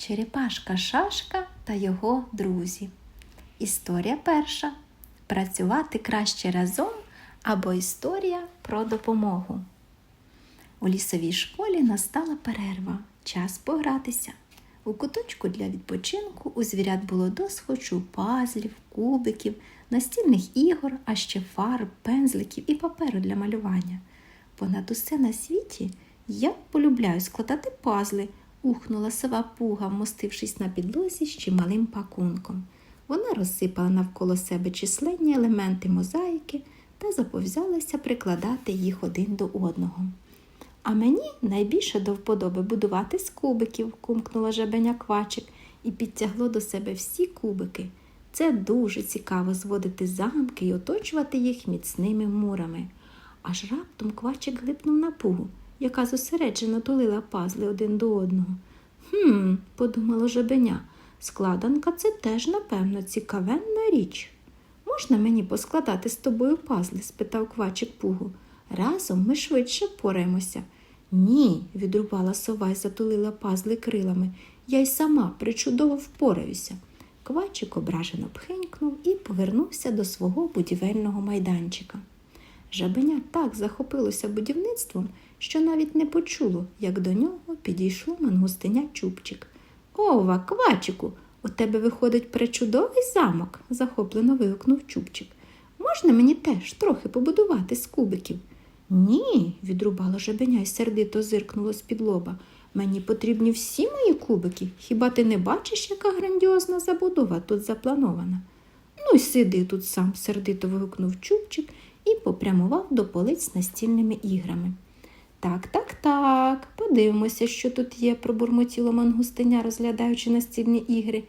Черепашка Шашка та його друзі. Історія перша. Працювати краще разом або історія про допомогу. У лісовій школі настала перерва. Час погратися. У куточку для відпочинку у звірят було досхочу пазлів, кубиків, настільних ігор, а ще фарб, пензликів і паперу для малювання. Понад усе на світі я полюбляю складати пазли, ухнула сова пуга, вмостившись на підлозі з чималим пакунком. Вона розсипала навколо себе численні елементи мозаїки та заповзялася прикладати їх один до одного. А мені найбільше до вподоби будувати з кубиків, кумкнула жабеня квачик і підтягло до себе всі кубики. Це дуже цікаво зводити замки і оточувати їх міцними мурами. Аж раптом квачик глипнув на пугу, яка зосереджено тулила пазли один до одного. Хм, подумало жабеня, складанка це теж, напевно, цікавенна річ. Можна мені поскладати з тобою пазли? спитав квачик пугу. Разом ми швидше пораємося. Ні, відрубала сова й затулила пазли крилами. Я й сама причудово впораюся. Квачик ображено пхенькнув і повернувся до свого будівельного майданчика. Жабеня так захопилося будівництвом, що навіть не почуло, як до нього підійшло мангустиня Чубчик. Ова, квачику, у тебе виходить пречудовий замок, захоплено вигукнув Чубчик. Можна мені теж трохи побудувати з кубиків? Ні, відрубало жабеня й сердито зиркнуло з-під лоба. Мені потрібні всі мої кубики. Хіба ти не бачиш, яка грандіозна забудова тут запланована? Ну й сиди тут сам, сердито вигукнув Чубчик і попрямував до полиць з настільними іграми. Так, так, так, подивимося, що тут є, пробурмотіло мангустиня, розглядаючи настільні ігри.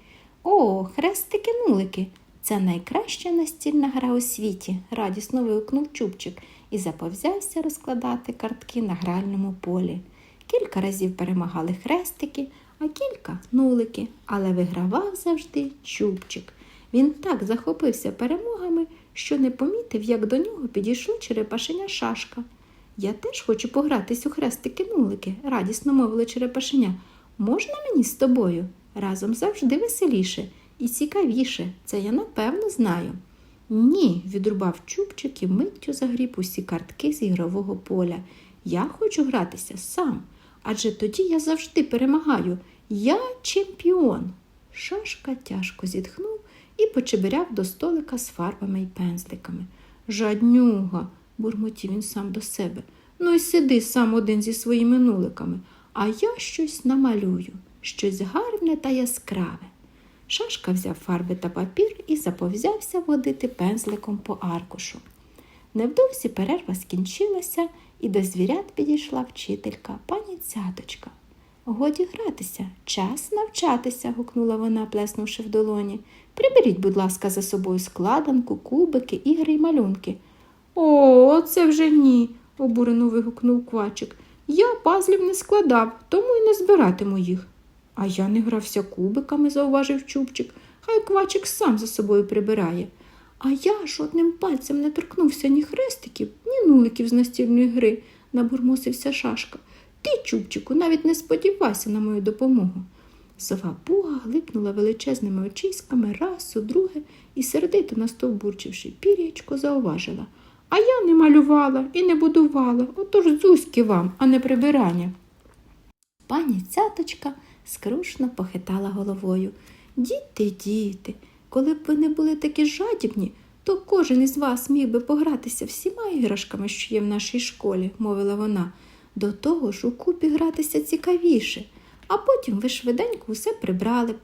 О, хрестики-нулики. Це найкраща настільна гра у світі, радісно вигукнув Чубчик і заповзявся розкладати картки на гральному полі. Кілька разів перемагали хрестики, а кілька нулики, але вигравав завжди Чубчик. Він так захопився перемогами, що не помітив, як до нього підійшло черепашеня шашка. Я теж хочу погратись у хрестики-нулики, радісно мовила черепашеня. Можна мені з тобою? Разом завжди веселіше і цікавіше, це я напевно знаю. Ні, відрубав Чубчик і миттю загріб усі картки з ігрового поля. Я хочу гратися сам, адже тоді я завжди перемагаю. Я чемпіон. Шашка тяжко зітхнув і почебиряв до столика з фарбами й пензликами. Жаднюга, бурмотів він сам до себе. Ну й сиди сам один зі своїми нуликами, а я щось намалюю, щось гарне та яскраве. Шашка взяв фарби та папір і заповзявся водити пензликом по аркушу. Невдовзі перерва скінчилася, і до звірят підійшла вчителька, пані цяточка. Годі гратися, час навчатися, гукнула вона, плеснувши в долоні. Приберіть, будь ласка, за собою складанку, кубики, ігри й малюнки. О, це вже ні, обурено вигукнув квачик. Я пазлів не складав, тому й не збиратиму їх. А я не грався кубиками, зауважив Чубчик. Хай квачик сам за собою прибирає. А я жодним пальцем не торкнувся ні хрестиків, ні нуликів з настільної гри, набурмосився шашка. Ти, Чубчику, навіть не сподівайся на мою допомогу. Сова пуга глипнула величезними очиськами раз, у друге і сердито настовбурчивши пір'ячко, зауважила. А я не малювала і не будувала, отож зузьки вам, а не прибирання. Пані цяточка скрушно похитала головою. Діти, діти, коли б ви не були такі жадібні, то кожен із вас міг би погратися всіма іграшками, що є в нашій школі, мовила вона. До того ж у купі гратися цікавіше, а потім ви швиденько усе прибрали б.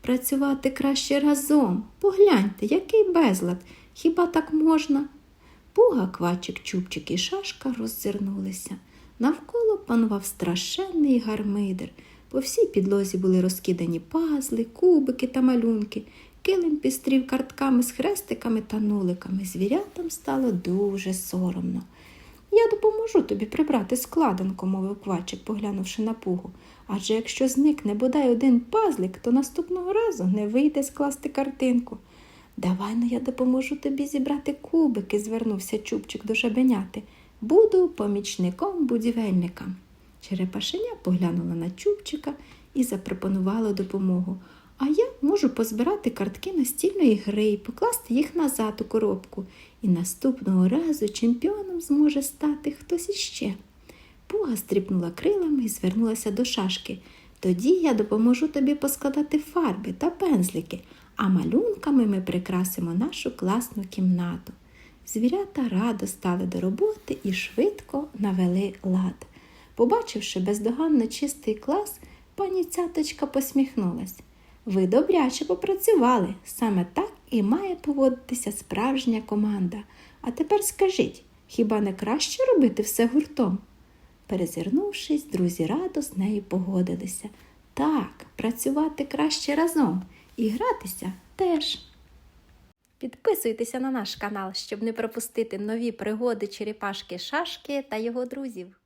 Працювати краще разом. Погляньте, який безлад. Хіба так можна? Пуга, квачик, чубчик і шашка роззирнулися. Навколо панував страшенний гармидер. По всій підлозі були розкидані пазли, кубики та малюнки. Килим пістрів картками з хрестиками та нуликами. Звірятам стало дуже соромно. Я допоможу тобі прибрати складанку, мовив квачик, поглянувши на пугу. Адже якщо зникне бодай один пазлик, то наступного разу не вийде скласти картинку. Давай ну я допоможу тобі зібрати кубики, звернувся Чубчик до жабеняти. Буду помічником будівельника. Черепашеня поглянула на Чубчика і запропонувало допомогу. А я можу позбирати картки настільної гри і покласти їх назад у коробку. І наступного разу чемпіоном зможе стати хтось іще. Пуга стріпнула крилами і звернулася до шашки. Тоді я допоможу тобі поскладати фарби та пензлики, а малюнками ми прикрасимо нашу класну кімнату. Звірята радо стали до роботи і швидко навели лад. Побачивши бездоганно чистий клас, пані цяточка посміхнулась. Ви добряче попрацювали. Саме так і має поводитися справжня команда. А тепер скажіть, хіба не краще робити все гуртом? Перезирнувшись, друзі радо з нею погодилися. Так, працювати краще разом і гратися теж. Підписуйтеся на наш канал, щоб не пропустити нові пригоди черепашки Шашки та його друзів.